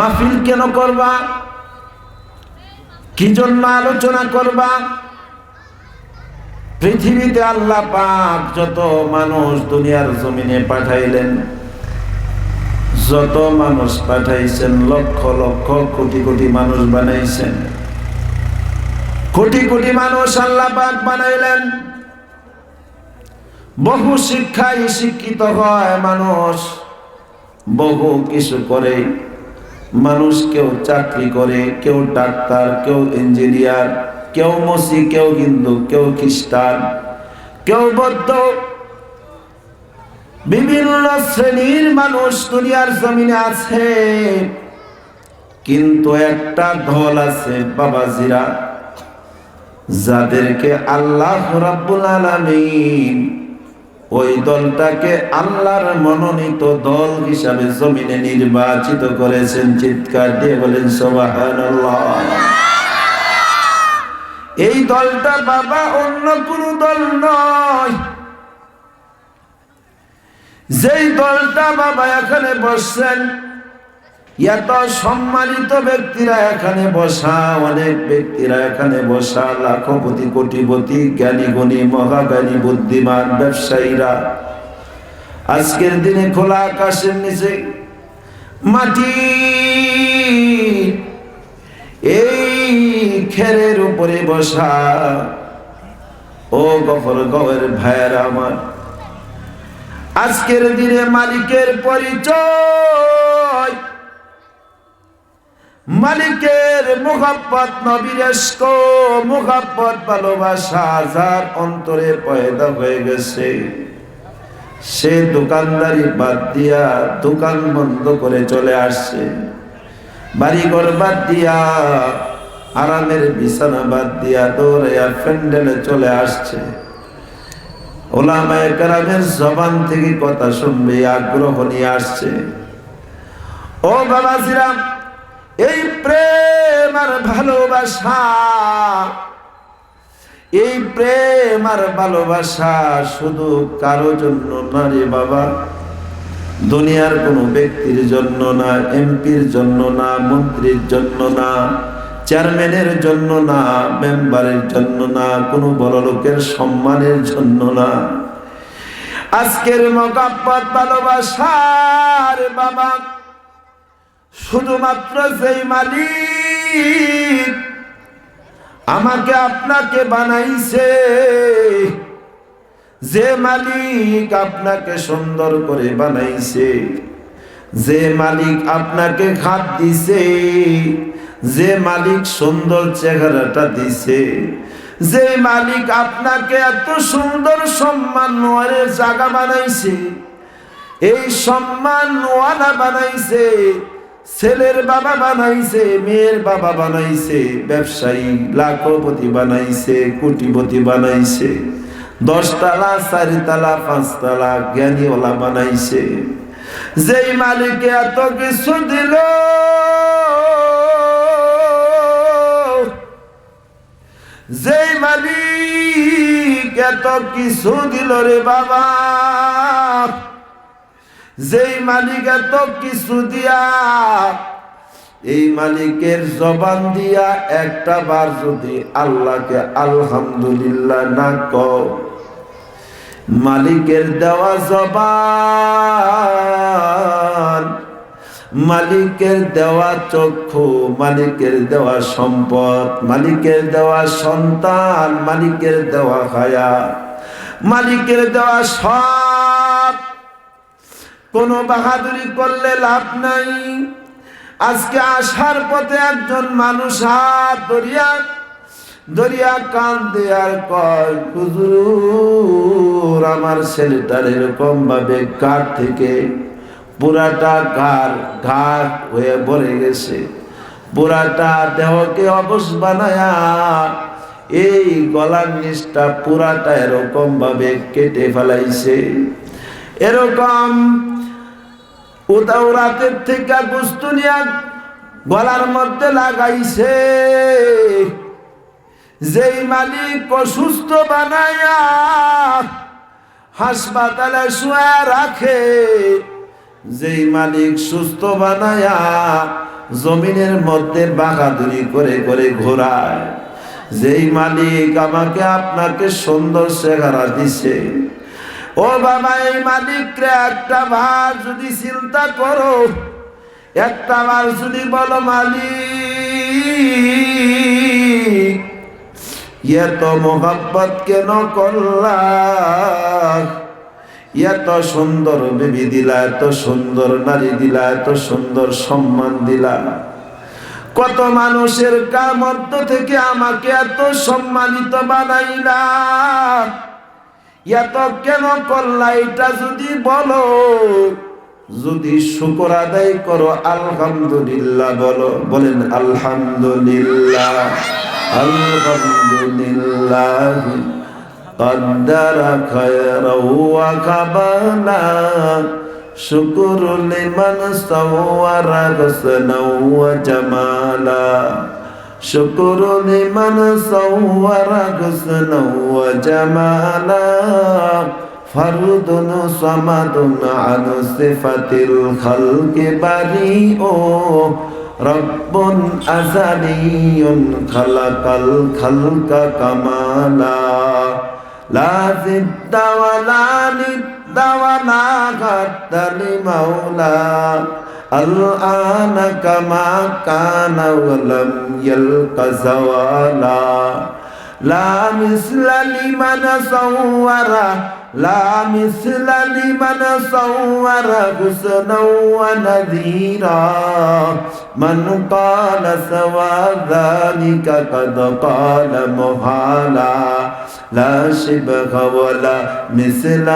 মাহফিল কেন করবা? কি জন্য আলোচনা করবা? পৃথিবীতে আল্লাহ পাক যত মানুষ দুনিয়ার জমিনে পাঠাইলেন, যত মানুষ পাঠাইছেন, লক্ষ লক্ষ কোটি কোটি মানুষ বানাইছেন। কোটি কোটি মানুষ আল্লাহ পাক বানাইলেন। বহু শিক্ষায় শিক্ষিত হয় মানুষ, বহু কিছু করে মানুষ কেউ চাকরি করে, কেউ ডাক্তার, কেউ ইঞ্জিনিয়ার কেউ মসি, কেউ হিন্দু, কেউ খ্রিস্টান, কেউ বৌদ্ধ। বিভিন্ন শ্রেণির মানুষ দুনিয়ার জমিনে আছে, কিন্তু একটা দল আছে বাবাজিরা, যাদেরকে আল্লাহ রাব্বুল আলামিন ওই দলটাকে আল্লাহর মনোনীত দল হিসাবে জমিনে নির্বাচিত করেছেন। চিৎকার দিয়ে বলেন, সুবহানাল্লাহ। এই দলটা বাবা অন্য কোন দল নয়। যেই দলটা বাবা এখানে বসছেন এত সম্মানিত ব্যক্তিরা এখানে বসা, অনেক ব্যক্তিরা এখানে বসা লাখপতি কোটিপতি জ্ঞানী গণী মহাজ্ঞানী, বুদ্ধিমান ব্যবসায়ীরা। আজকের দিনে খোলা আকাশের নিচে, মাটি এই খেরের উপরে বসা। ও গফর গবের ভাইয়ের আমার, আজকের দিনে মালিকের পরিচয় মালিকের মুহাব্বত নবীরেস্ক মুহাব্বত, ভালোবাসা যার অন্তরে পয়দা হয়ে গেছে। সে দোকানদারি বাদ দিয়া দোকান বন্ধ করে চলে আসছে। বাড়িঘর বাদ দিয়া আরামের বিছানা বাদ দিয়া দৌড়াইয়া ফ্যান্ডেলে চলে আসছে। ওলামায় কারামের জবান থেকে কথা শুনবে, আগ্রহ নিয়ে আসছে। ও বাবাজিরা এই প্রেম আর ভালোবাসা, এই প্রেম আর ভালোবাসা শুধু কারও জন্য না রে বাবা। দুনিয়ার কোনো ব্যক্তির জন্য না, এমপির জন্য না, মন্ত্রীর জন্য না, চেয়ারম্যানের জন্য না, মেম্বারের জন্য না, কোনো বড় লোকের সম্মানের জন্য না। আজকের মকাব্বত ভালোবাসার বাবা শুধুমাত্র যেই মালিক আমাকে আপনাকে বানাইছে, যে মালিক আপনাকে সুন্দর করে বানাইছে, যে মালিক আপনাকে খাত দিছে, যে মালিক সুন্দর চেহারাটা দিছে, যে মালিক আপনাকে এত সুন্দর সম্মান জায়গা বানাইছে, এই সম্মান বানাইছে ছেলের বাবা বানাইছে, মেয়ের বাবা বানাইছে, ব্যবসায়ী, লাখপতি বানাইছে, কোটিপতি বানাইছে, দশতলা, চারিতলা, পাঁচতলা জ্ঞানীওয়ালা বানাইছে। যেই মালিকে এত কিছু দিল, যেই মালিক এত কিছু দিল রে বাবা যেই মালিক এত কিছু দিয়া, এই মালিকের জবান দিয়া একটা বার যদি আল্লাহকে আলহামদুলিল্লাহ না কও, মালিকের দেওয়া জবান, মালিকের দেওয়া চক্ষু, মালিকের দেওয়া সম্পদ, মালিকের দেওয়া সন্তান, মালিকের দেওয়া হায়া, মালিকের দেওয়া সব কোনো বাহাদুরি করলে লাভ নাই। আজকে আসার পথে একজন মানুষ হাত দরিয়া দরিয়া কান দেয়ার কয়, হুজুর, আমার ছেলেটার এরকম ভাবে কার থেকে? পুরাটা গার ঘাট হয়ে ভরে গেছে। পুরাটা দেহকে অবশ বানায়া, এই গলার নিচটা পুরাটা এরকম ভাবে কেটে ফেলাইছে। এরকম উদাও রাতের থেকে গুস্তুনিয়া গলার মধ্যে লাগাইছে। যেই মালিক অসুস্থ বানায়া হাসপাতালে শুয়ে রাখে, যেই মালিক সুস্থ বানায়া জমিনের মধ্যে বাগাদুরি করে করে ঘোরায়। যেই মালিক আমাকে আপনাকে সুন্দর চেহারা দিছে। ও বাবা, এই মালিকরে একটা বার যদি চিন্তা করো, একটা বার যদি বলো, মালিক, এত মোহাব্বত কেন করলা এত সুন্দর বেবি দিলা, এত সুন্দর নারী দিলা, এত সুন্দর সম্মান দিলা। কত মানুষের মধ্য থেকে আমাকে এত সম্মানিত বানাইলা। এত কেন করলা এটা যদি বলো যদি শুকর আদায় করো আলহামদুলিল্লাহ বলো বলেন আলহামদুলিল্লাহ আলহামদুলিল্লাহ قدر خيرا وكبلا شكر لمن صور حسنا وجمالا شكر لمن صور حسنا وجمالا فرد صمد عن صفة الخلق بريء رب أزلي خلق الخلق كمالا لا زد ولا ند ولا غد لمولى الآن كما كان ولم يلق زوالا. لا مثل لمن صور لا مثل لمن صور حسنا ونذيرا. من قال سوى ذلك قد قال محالا لا شبه ولا مثل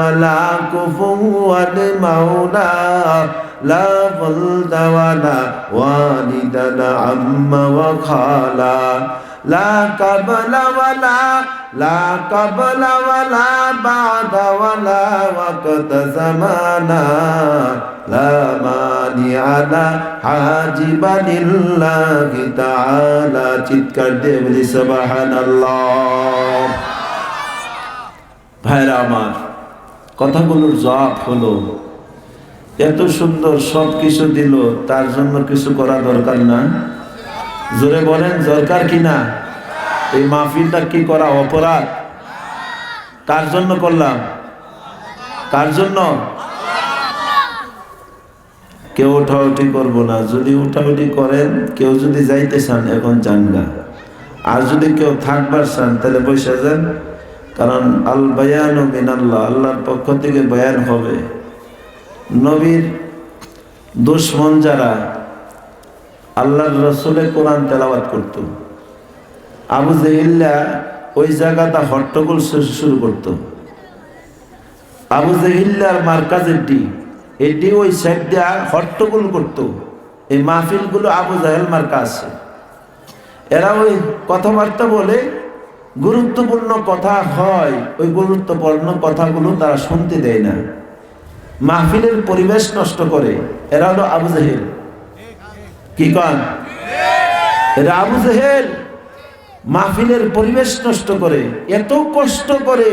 ولا كفوا المولى لا ولد ولا والد عم وخالا لا قبل ولا لا قبل ولا بعد ولا وقت زمانا لا مانع لا حاجب لله تعالى চিৎকার দিয়ে বলি সুবহানাল্লাহ ভাইরা আমার কথাগুলোর জবাব হলো এত সুন্দর সব কিছু দিল, তার জন্য কিছু করা দরকার না। জোরে বলেন, দরকার কি না? এই মাহফিলটা কি করা অপরাধ? কার জন্য করলাম? কার জন্য? কেউ উঠাউঠি করব না। যদি উঠাউঠি করেন, কেউ যদি যাইতে চান, এখন যান না আর যদি কেউ থাকবার চান, তাহলে বসে যান। কারণ আল বায়ান ও মিনাল্লাহ, আল্লাহর পক্ষ থেকে বয়ান হবে। নবীর দুশ্মন যারা আল্লাহর রসুলের কোরআন তেলাওয়াত করত। আবু জেহিল্লা ওই জায়গাটা হট্টগোল শুরু করত। আবু জেহিল্লার মার্কাজেরটি এটি ওই সাইড দিয়া হট্টগোল করত। এই মাহফিলগুলো আবু জাহেল মার্কা আছে। এরা ওই কথাবার্তা বলে গুরুত্বপূর্ণ কথা হয়, ওই গুরুত্বপূর্ণ কথাগুলো তারা শুনতে দেয় না। মাহফিলের পরিবেশ নষ্ট করে। এরা হলো আবু জাহেল। কি কন? এরা আবু জাহেল। মাহফিলের পরিবেশ নষ্ট করে, এত কষ্ট করে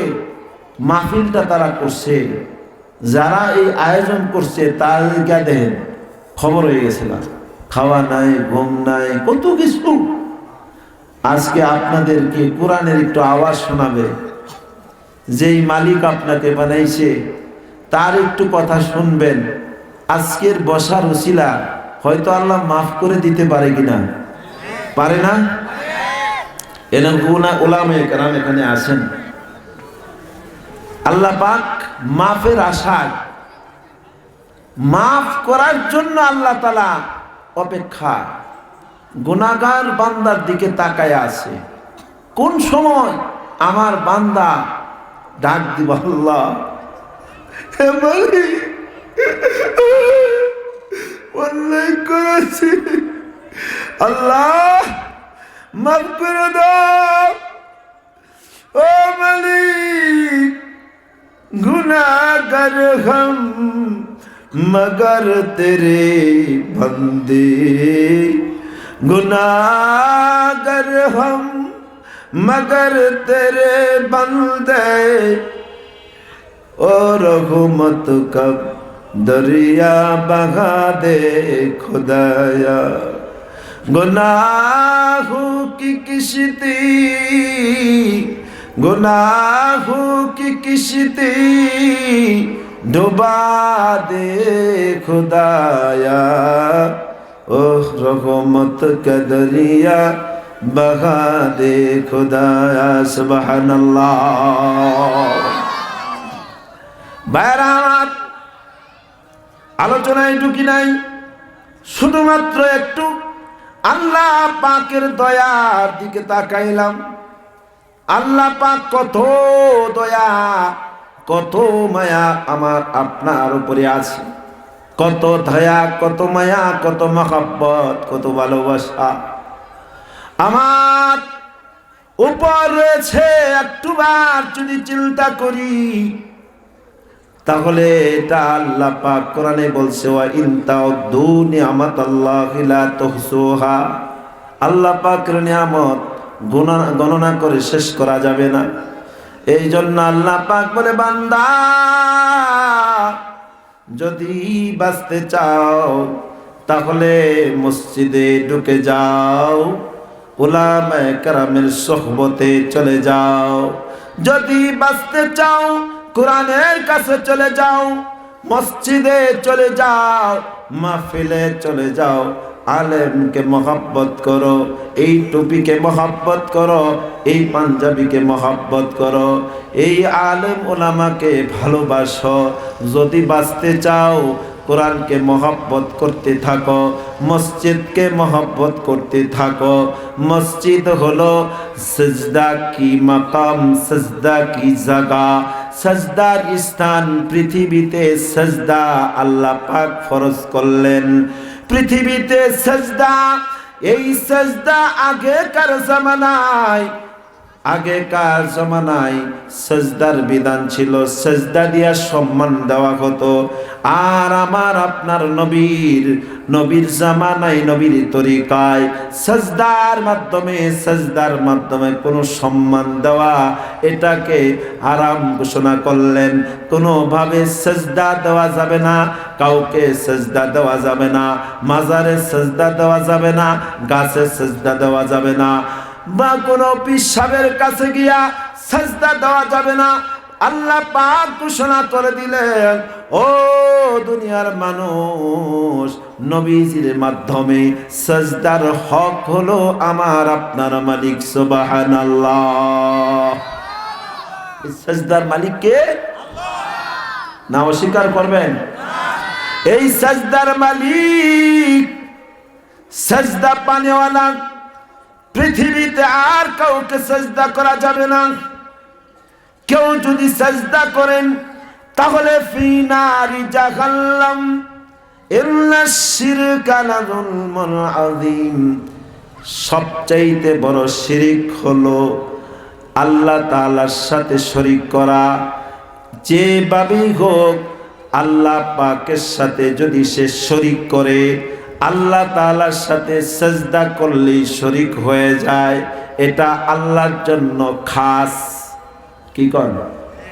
মাহফিলটা তারা করছে। যারা এই আয়োজন করছে তাদেরকে দেখেন, খবর হয়ে গেছে না। খাওয়া নাই, ঘুম নাই, কত কিছু। আজকে আপনাদেরকে কোরআনের একটু আওয়াজ শোনাবে। যেই মালিক আপনাকে বানাইছে তার একটু কথা শুনবেন। আজকের বসার উসিলা হয়তো আল্লাহ মাফ করে দিতে পারে কিনা? পারে না? এরকম ওলামে কেরাম এখানে আসেন আল্লাহ পাক মাফের আশায় মাফ করার জন্য আল্লাহ তালা অপেক্ষা গুনাগার বান্দার দিকে তাকায় আছে। কোন সময় আমার বান্দা ডাক দিব, আল্লাহ হে মালিক, অন্যায় করেছি আল্লাহ মাফ করে দাও ও মালিক गुनागर हम मगर तेरे बंदे गुनागर हम मगर तेरे बंदे ও রঘুমত কব দরিয়া বাঘা দে খুদায়া গুনাহু কি কিশতি গুনাহু কি কিশতি ডুবা দে খুদায়া ও রঘুমত কদরিয়া বাঘা দে খুদায়া সুবহানাল্লাহ ভাইয়ারা আলোচনায় ঢুকি নাই, শুধুমাত্র একটু আল্লাহ পাকের দয়ার দিকে তাকাইলাম। আল্লাহ পাক কত দয়া, কত মায়া আমার আপনার উপরে আছে। কত দয়া, কত মায়া, কত মহাব্বত, কত ভালোবাসা। আমার উপর রয়েছে একটুবার যদি চিন্তা করি তাহলে এটা আল্লাহ পাক কোরআনে বলছে, ওয়া ইনতাউদ্দু নিয়ামাতাল্লাহি লা তুহসুহা। আল্লাহ পাকের নিয়ামত গণনা করে শেষ করা যাবে না। এই জন্য আল্লাহ পাক বলে, বান্দা, যদি বাঁচতে চাও, তাহলে মসজিদে ঢুকে যাও ওলামায়ে কেরামের সোহবতে চলে যাও। যদি বাঁচতে চাও কোরআনের কাছে চলে যাও, মসজিদে চলে যাও, মাহফিলে চলে যাও, আলেমকে মহাব্বত করো, এই টুপিকে মহাব্বত করো, এই পাঞ্জাবিকে মহাব্বত করো, এই আলেম ওলামাকে ভালোবাসো। যদি বাঁচতে চাও, কোরআনকে মহব্বত করতে থাকো, মসজিদকে মহব্বত করতে থাকো। মসজিদ হলো সজদা কি মাকাম, সজদা কি জাগা। সজদার স্থান পৃথিবীতে সজদা আল্লাহ পাক ফরজ করলেন। পৃথিবীতে সজদা এই সজদা আগেকার জামানায় আগেকার জমানায় সজদার বিধান ছিল, সজদা দিয়া সম্মান দেওয়া হতো। আর আমার আপনার নবীর নবীর জামানায়, নবীর তরিকায় সজদার মাধ্যমে সজদার মাধ্যমে কোনো সম্মান দেওয়া, এটাকে আরাম ঘোষণা করলেন। কোনোভাবে সজদা দেওয়া যাবে না, কাউকে সজদা দেওয়া যাবে না, মাজারে সজদা দেওয়া যাবে না, গাছে সজদা দেওয়া যাবে না। বা কোনো পিসাবের কাছে গিয়া সাজদা দেওয়া যাবে না। আল্লাহ পাক ঘোষণা করে দিলেন ও দুনিয়ার মানুষ নবীজির মাধ্যমে সাজদার হক হলো আমার আপনার মালিক সুবাহান আল্লাহ সাজদার মালিক কে? না অস্বীকার করবেন? এই সাজদার মালিক সাজদা পানেওয়ালা পৃথিবীতে আর কাউকে সাজদা করা যাবে না। কেউ যদি সাজদা করেন, তাহলে ফিনারি জাহাল্লাম সবচাইতে বড় শিরিক হলো আল্লাহ তাআলার সাথে শরিক করা। যেভাবেই হোক, আল্লাহ পাকের সাথে যদি সে শরিক করে আল্লাহ তাআলার সাথে সেজদা করলেই শরিক হয়ে যায়। এটা আল্লাহর জন্য খাস। কি কর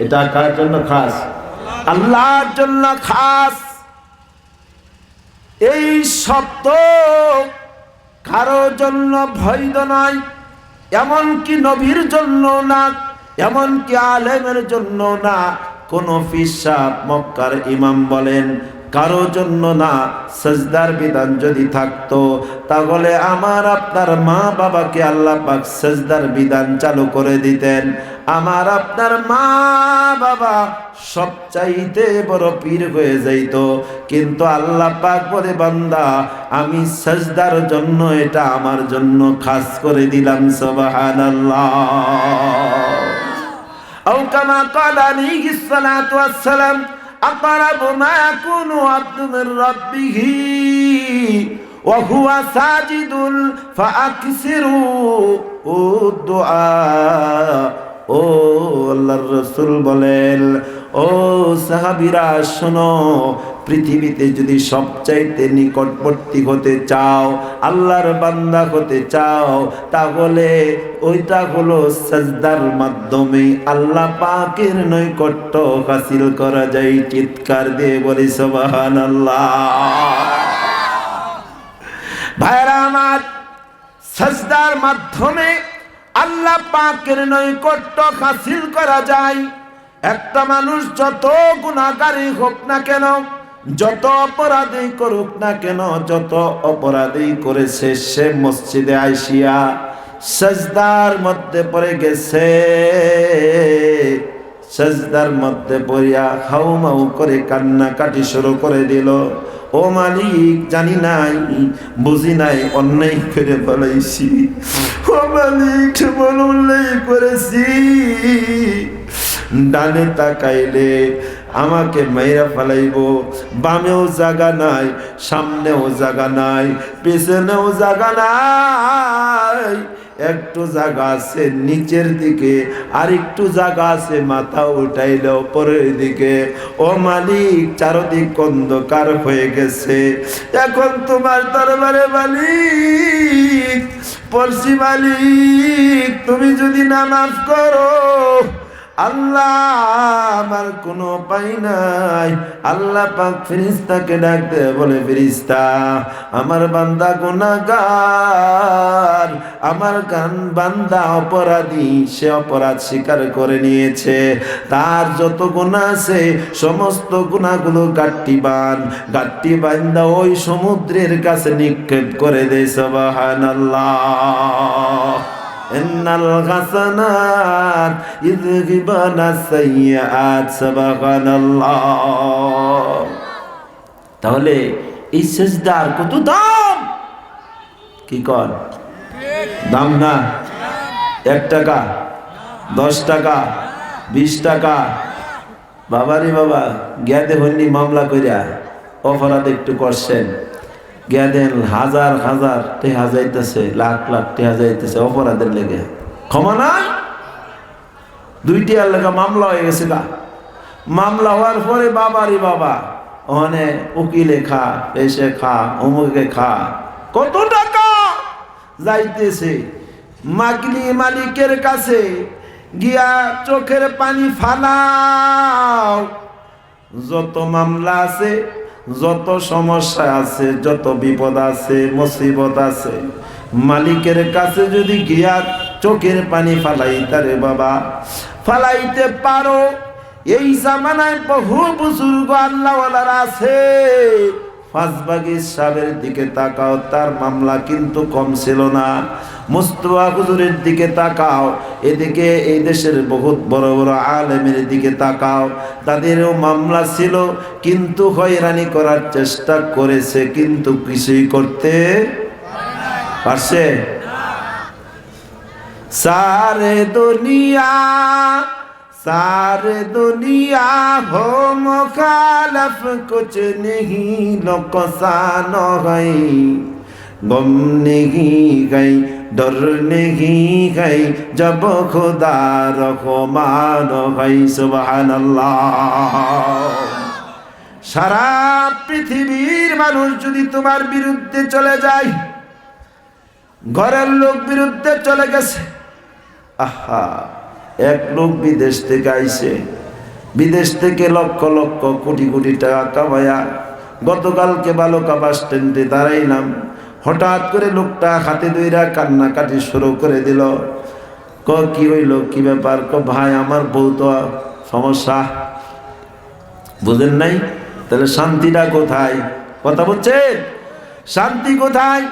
এটা কার জন্য খাস? আল্লাহর জন্য খাস। এই শব্দ কারও জন্য বৈধ নয়, এমনকি নবীর জন্য না, এমনকি আলেমের জন্য না। কোন ফিসাব মক্কার ইমাম বলেন কারো জন্য না সজদার বিধান যদি থাকতো তাহলে আমার আপনার মা বাবাকে আল্লাহ পাক সজদার বিধান চালু করে দিতেন আমার আপনার মা বাবা সবচাইতে বড় পীর হয়ে যাইত কিন্তু আল্লাহ পাক বলে বান্দা আমি সজদার জন্য এটা আমার জন্য খাস করে দিলাম সুবহানাল্লাহ أو كما قال عليه الصلاة والسلام أقرب ما يكون عبد من ربه وهو ساجد فأكثروا الدعاء ও আল্লাহর রসুল বলেন ও সাহাবিরা, শোনো, পৃথিবীতে যদি সবচাইতে নিকটবর্তী হতে চাও, আল্লাহর বান্দা হতে চাও, তাহলে ওইটা হলো সাজদার মাধ্যমে আল্লাহ পাকের নৈকট্য হাসিল করা যায়, চিৎকার দিয়ে বলি সবাহান ভাইরা আমার, সাজদার মাধ্যমে আল্লাহ পাকের নৈকট্য হাসিল করা যায়। একটা মানুষ যত গুণাগারী হোক না কেন, যত অপরাধী করুক না কেন, যত অপরাধী করেছে সে মসজিদে আইসিয়া সাজদার মধ্যে পড়ে গেছে। সাজদার মধ্যে পড়িয়া হাউ মাউ করে কান্নাকাটি শুরু করে দিল। ও মালিক, জানি নাই, বুঝি নাই, অন্যায় করে ফেলাইছি। ও মালিক অন্যায় করেছি। ডানে তাকাইলে আমাকে মেয়েরা ফেলাইব। বামেও জাগা নাই, সামনেও জাগা নাই, পেছনেও জাগা নাই। একটু জায়গা আছে নিচের দিকে আর একটু জায়গা আছে মাথা উঠাইলে ওপরের দিকে। ও মালিক, চারদিক অন্ধকার হয়ে গেছে। এখন তোমার দরবারে মালিক পড়ছি মালিক, তুমি যদি না মাফ করো আল্লাহ আমার কোনো উপায় নাই। আল্লাহ পাক ফিরিস্তাকে ডাকতে বলে ফিরিস্তা আমার বান্দা গুনাহগার। আমার গান বান্দা অপরাধী, সে অপরাধ স্বীকার করে নিয়েছে। তার যত গুণা আছে, সমস্ত গুণাগুলো গাট্টি বান। গাট্টি বান্দা ওই সমুদ্রের কাছে নিক্ষেপ করে দেয় সবাহান আল্লাহ ইন্নাল হাসানাত ইযগিবানা সাইয়্যাত সুবহানাল্লাহ তাহলে এই সেজদার কত দাম? কি কর দাম না? এক টাকা, দশ টাকা, বিশ টাকা। বাবারে বাবা, গেদে হন্নি মামলা করিয়া অপরাধ একটু করছেন। জ্ঞাদেন হাজার হাজার টেহা যাইতেছে, লাখ লাখ টেহা যাইতেছে অপরাধের লেগে। ক্ষমা নাই? দুইটি আর লেখা মামলা হয়ে গেছে মামলা হওয়ার পরে বাবারই বাবা, ওখানে উকিলে খা এসে খা, অমুকে খা, কত টাকা যাইতেছে। মাগলি মালিকের কাছে গিয়া চোখের পানি ফালাও। যত মামলা আছে যত সমস্যা আছে, যত বিপদ আছে, মুসিবত আছে, মালিকের কাছে যদি গিয়া চোখের পানি ফালাইতারে বাবা, ফালাইতে পারো। এই জামানায় বহু বুজুর্গ আল্লাহওয়ালার আছে। ফাঁসবাগি সাহেবের দিকে তাকাও, তার মামলা কিন্তু কম ছিল না। মুস্তফা হুজুরের দিকে তাকাও এদিকে এই দেশের বহুত বড় বড় আলেমের দিকে তাকাও তাদেরও মামলা ছিল কিন্তু হয়রানি করার চেষ্টা করেছে কিন্তু কিছুই করতে পারছে সারে দুনিয়া सारे दुनिया हो मुखालफ कुछ नहीं नुकसान गई गम नहीं गई ডরনেগি গাই জব খোদা রহমান ভাই সুবহান সারা পৃথিবীর মানুষ যদি তোমার বিরুদ্ধে চলে যায় ঘরের লোক বিরুদ্ধে চলে গেছে আহা এক লোক বিদেশ থেকে আইছে বিদেশ থেকে লক্ষ লক্ষ কোটি কোটি টাকা কামায়া গতকালকে বালকা বাস স্ট্যান্ডে দাঁড়াইলাম। হঠাৎ করে লোকটা হাতে দইরা কান্নাকাটি শুরু করে দিল। ক, কি হইল? কি ব্যাপার? ক, ভাই, আমার বউ তো সমস্যা। বুঝেন নাই? তাহলে শান্তিটা কোথায়? কথা বলছেন? শান্তি কোথায়?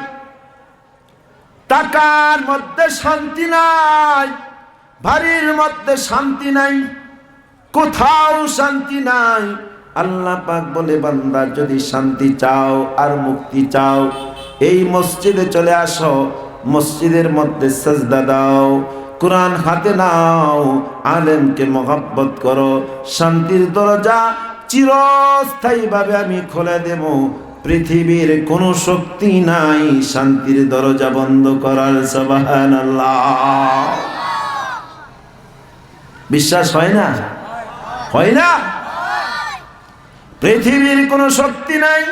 টাকার মধ্যে শান্তি নাই, বাড়ির মধ্যে শান্তি নাই, কোথাও শান্তি নাই। আল্লাহ পাক বলে, বান্দা, যদি শান্তি চাও আর মুক্তি চাও এই মসজিদে চলে আসো, মসজিদের মধ্যে সাজদা দাও, কোরআন হাতে নাও, আলেমকে মহাব্বত করো, শান্তির দরজা চিরস্থায়ীভাবে আমি খুলে দেব। পৃথিবীর কোনো শক্তি নাই শান্তির দরজা বন্ধ করার বিশ্বাস হয় না? হয় না? পৃথিবীর কোনো শক্তি নাই।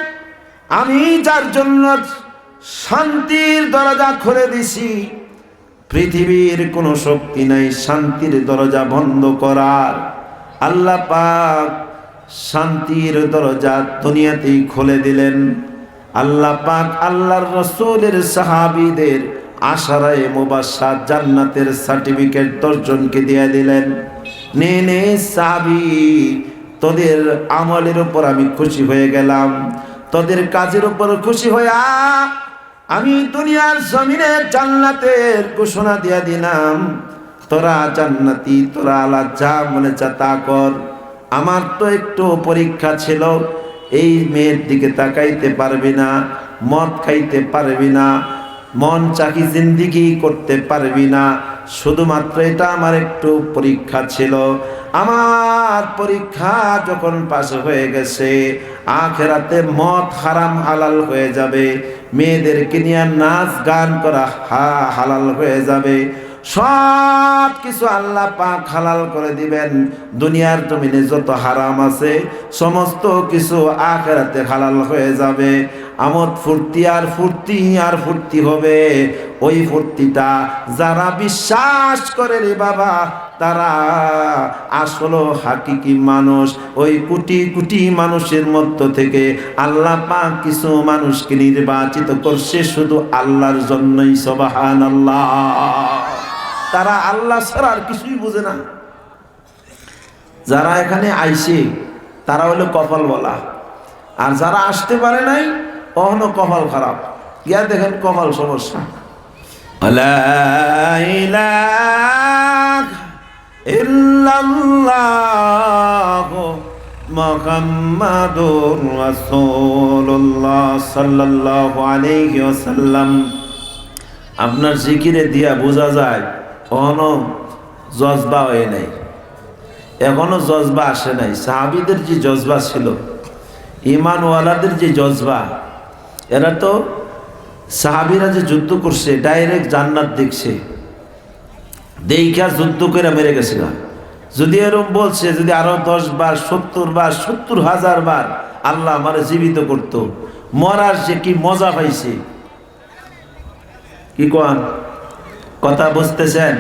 আমি যার জন্য শান্তির দরজা খুলে দিছি। পৃথিবীর কোনো শক্তি নাই শান্তির দরজা বন্ধ করার। আল্লাহ পাক শান্তির দরজা দুনিয়াতেই খুলে দিলেন। আল্লাহ পাক আল্লাহর রসুলের সাহাবিদের আশারায় মুবাসা জান্নাতের সার্টিফিকেট দশজনকে দিয়ে দিলেন। নে নে, সাহাবি, তোদের আমলের উপর আমি খুশি হয়ে গেলাম। তোদের কাজের উপর খুশি হইয়া আমি দুনিয়ার জমিনে জান্নাতের ঘোষণা দিয়া দিলাম। তোরা জান্নাতি, তোরা আলা যা মনে চা তা কর। আমার তো একটু পরীক্ষা ছিল, এই মেয়ের দিকে তাকাইতে পারবি না, মদ খাইতে পারবি না, মন চাকি জিন্দিগি করতে পারবি না। শুধুমাত্র এটা আমার একটু পরীক্ষা ছিল। আমার পরীক্ষা যখন পাশ হয়ে গেছে, আখেরাতে মদ হারাম হালাল হয়ে যাবে, মেয়েদেরকে নিয়ে নাচ গান করা হা হালাল হয়ে যাবে। সব কিছু আল্লাহ পাক হালাল করে দিবেন। দুনিয়ার জমিনে যত হারাম আছে, সমস্ত কিছু আখেরাতে হালাল হয়ে যাবে। আমোদ ফুর্তি আর ফুর্তি আর ফুর্তি হবে। ওই ফুর্তিটা যারা বিশ্বাস করে রে বাবা, তারা আসল হাকিকি মানুষ। ওই কোটি কোটি মানুষের মধ্য থেকে আল্লাহ পাক কিছু মানুষকে নির্বাচিত করছে শুধু আল্লাহর জন্যই সবাহান আল্লাহ তারা আল্লাহ ছাড়া আর কিছুই বুঝে না। যারা এখানে আইসে, তারা হলো কপাল বলা আর যারা আসতে পারে নাই, কখনো কপাল খারাপ। গিয়া দেখেন কপাল সমস্যা। আপনার জিকিরে দিয়া বোঝা যায় কখনো জজবা হয়ে নাই। এখনও জজবা আসে নাই। সাহাবিদের যে জজবা ছিল ইমানওয়ালাদের যে জজবা, এরা তো সাহাবিরা যে যুদ্ধ করছে, ডাইরেক্ট জান্নাত দেখছে। দেখা যুদ্ধ করে মেরে গেছে না যদি এরম বলছে, যদি আরও দশ বার, সত্তর বার, সত্তর হাজার বার আল্লাহ আমার জীবিত করত, মরার সে কি মজা পাইছে। কি কন? কথা বুঝতেছেন?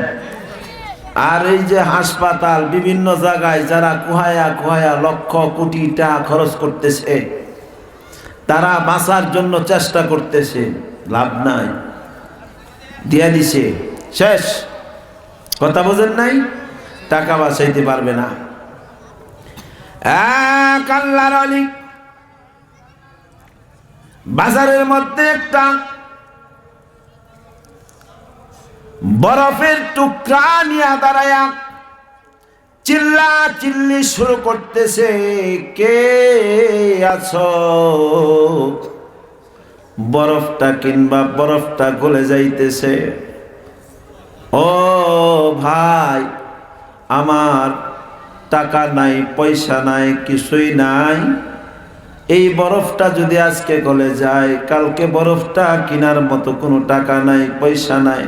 আর এই যে হাসপাতাল, বিভিন্ন জায়গায় যারা কুহায়া কুহায়া লক্ষ কোটি টাকা খরচ করতেছে, তারা বাঁচার জন্য চেষ্টা করতেছে, লাভ নাই। দিয়া দিছে। শেষ। কথা বোঝেন নাই? টাকা বাঁচাইতে পারবে না। অলি। বাজারের মধ্যে একটা বরফের টুকরা নিয়ে দাঁড়ায়া চিল্লা চিল্লি শুরু করতেছে, কে আছো? বরফটা কিংবা বরফটা গলে যাইতেছে। ও ভাই, আমার টাকা নাই, পয়সা নাই, কিছুই নাই। এই বরফটা যদি আজকে গলে যায়, কালকে বরফটা কেনার মতো কোনো টাকা নাই, পয়সা নাই।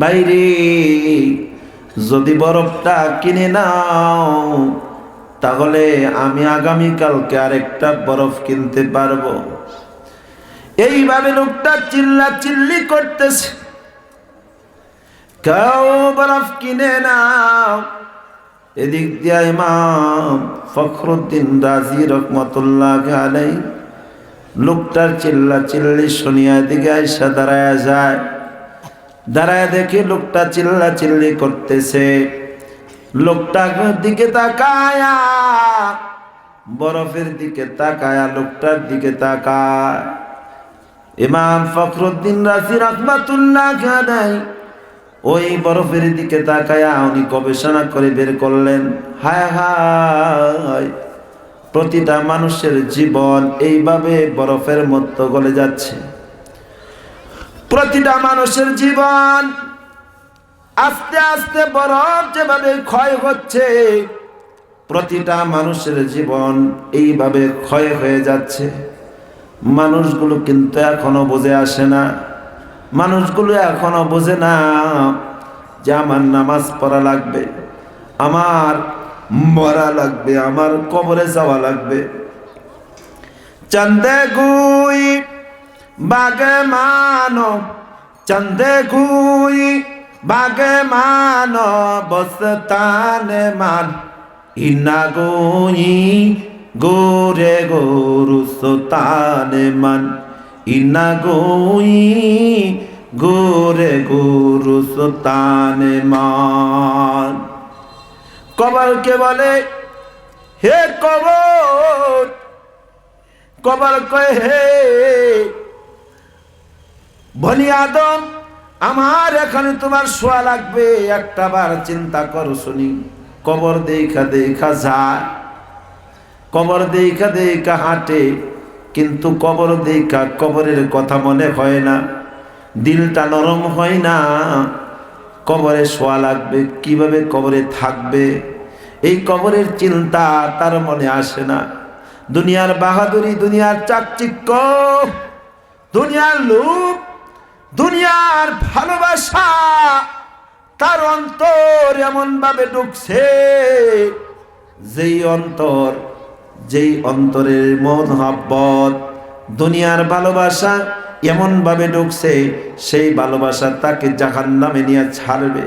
বাইরে, যদি বরফটা কিনে নাও, তাহলে আমি আগামীকালকে আরেকটা বরফ কিনতে পারব। এইভাবে লোকটা চিল্লা চিল্লি করতেছে। কেউ বরফ কিনে নাও। এদিক দিয়ে ইমাম ফখরুদ্দিন রাজি রহমতুল্লাহ আলাই লোকটার চিল্লা চিল্লি শুনিয়া দিকে আইসা দাঁড়ায় যায়। দাঁড়ায় দেখে লোকটা চিল্লা চিল্লি করতেছে। লোকটার দিকে তাকায়া, বরফের দিকে তাকায়া, লোকটার দিকে তাকায়। ইমাম ফখরুদ্দিন রাজি রহমাতুল্লাহ নাই ওই বরফের দিকে তাকায়া উনি গবেষণা করে বের করলেন। হায় হায়, প্রতিটা মানুষের জীবন এইভাবে বরফের মতো গলে যাচ্ছে। প্রতিটা মানুষের জীবন আস্তে আস্তে বরফ যেভাবে ক্ষয় হচ্ছে, প্রতিটা মানুষের জীবন এইভাবে ক্ষয় হয়ে যাচ্ছে। মানুষগুলো কিন্তু এখনও বুঝে আসে না। মানুষগুলো এখনও বোঝে না যে আমার নামাজ পড়া লাগবে, আমার মরা লাগবে, আমার কবরে যাওয়া লাগবে। চন্দে গুই বাগে মানো চন্দে গুই বাগে মানো বসতানে মান। ইনা গুই, গোরে গোরু সোতানে মান। ইনা গুই, গোরে গোরু সোতানে মান। কবরকে বলে, হে কবর কবর কয়ে হে বলি আদম, আমার এখানে তোমার শোয়া লাগবে, একটা বার চিন্তা করো শুনি। কবর দেখা দেখা যায়, কবর দেখা দেখা হাঁটে, কিন্তু কবর দেখা কবরের কথা মনে হয় না। দিলটা নরম হয় না, কবরে শোয়া লাগবে, কীভাবে কবরে থাকবে? এই কবরের চিন্তা তার মনে আসে না। দুনিয়ার বাহাদুরি, দুনিয়ার চাকচিক্য, দুনিয়ার লোক দুনিয়ার ভালোবাসা তার অন্তর এমন ভাবে ঢুকছে যেই অন্তর, যেই অন্তরের মহাব্বত দুনিয়ার ভালোবাসা এমন ভাবে ঢুকছে সেই ভালোবাসা তাকে জাহান নামে নিয়ে ছাড়বে।